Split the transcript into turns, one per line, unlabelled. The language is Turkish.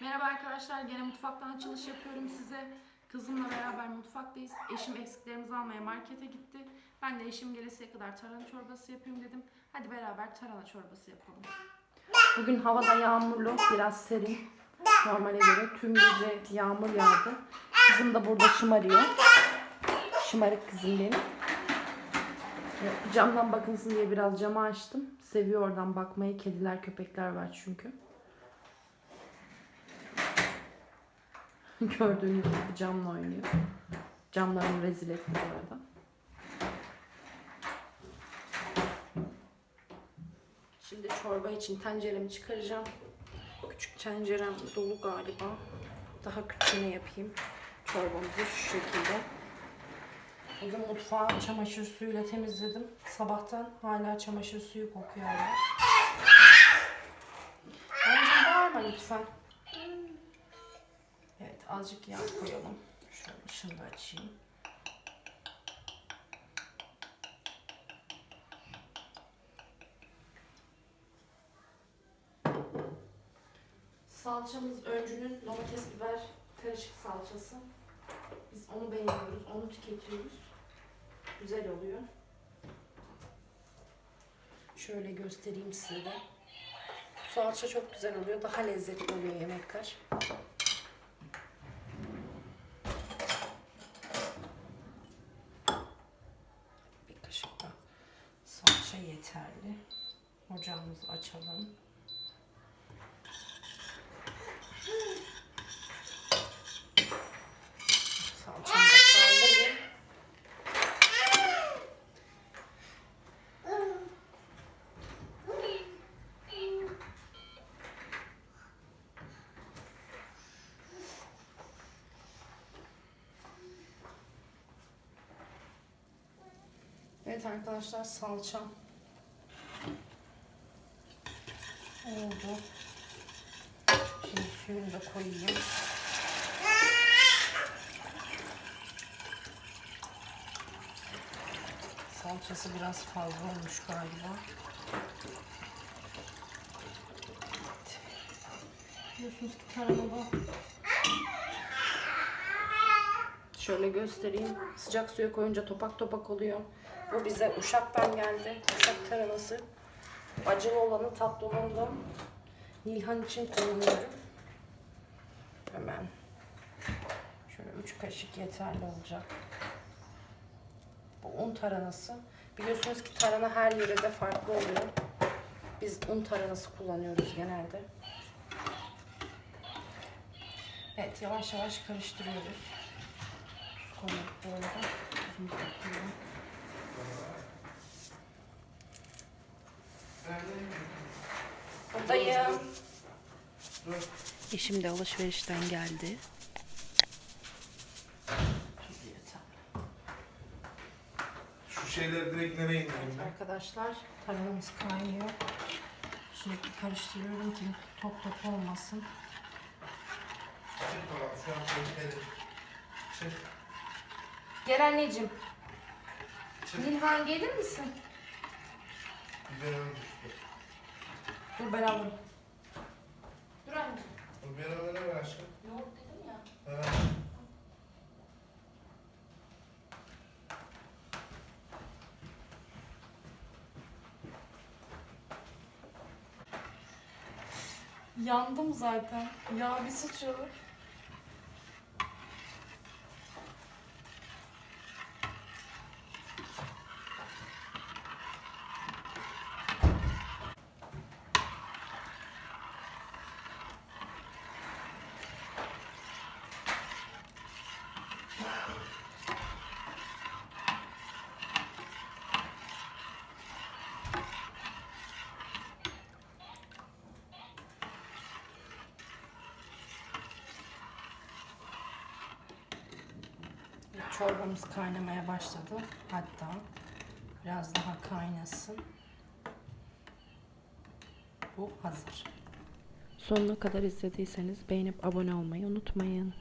Merhaba arkadaşlar, gene mutfaktan açılış yapıyorum size. Kızımla beraber mutfaktayız. Eşim eksiklerimizi almaya markete gitti. Ben de eşim gelesiye kadar tarhana çorbası yapayım dedim. Hadi beraber tarhana çorbası yapalım. Bugün havada yağmurlu, biraz serin. Normale göre tüm gece yağmur yağdı. Kızım da burada şımarıyor. Şımarık kızım benim. Evet, Camdan bakınsın diye biraz camı açtım. Seviyor oradan bakmayı. Kediler, köpekler var çünkü. Gördüğünüz gibi camla oynuyor. Camlarını rezil etti bu arada. Şimdi çorba için tenceremi çıkaracağım. Küçük tencerem dolu galiba. Daha küçüğüne yapayım. Çorbamızı şu şekilde. Bugün mutfağı çamaşır suyuyla temizledim. Sabahtan hala çamaşır suyu kokuyor. Anneciğim bağırma lütfen. Azıcık yağ koyalım. Şöyle ışığını da açayım. Salçamız öncünün domates biber karışık salçası. Biz onu beğeniyoruz, onu tüketiyoruz. Güzel oluyor. Şöyle göstereyim size de. Salça çok güzel oluyor, daha lezzetli oluyor yemekler. Bir kaşık da salça yeterli. Ocağımızı açalım. Salçamı da. Evet arkadaşlar salçam oldu. Şimdi suyunu da koyayım. Salçası biraz fazla olmuş galiba. Evet. Biliyorsunuz ki tarhanalı. Şöyle göstereyim. Sıcak suya koyunca topak topak oluyor. Bu bize Uşak'tan geldi. Uşak tarhanası. Acılı olanı tatlı olanı da Nilhan için kullanıyorum. Hemen. Şöyle 3 kaşık yeterli olacak. Bu un taranası. Biliyorsunuz ki tarhana her yörede farklı oluyor. Biz un taranası kullanıyoruz genelde. Evet yavaş yavaş karıştırıyoruz. Koyduk bu arada. Buradayım. Eşim de alışverişten geldi.
Şu şeyleri direkt nereye indireyim ben?
Arkadaşlar tarhanamız kaynıyor. Sürekli karıştırıyorum ki top top olmasın.
Çık bakalım şu an tehlikeli. Çık.
Gel anneciğim.
Çık.
Nilhan gelir misin? Dur ben alırım. Dur anneciğim.
Bu biberon ne var aşkım?
Yoğurt dedim ya.
Ha.
Yandım zaten. Ya bir sıçradı. Çorbamız kaynamaya başladı. Hatta biraz daha kaynasın. Bu hazır. Sonuna kadar izlediyseniz beğenip abone olmayı unutmayın.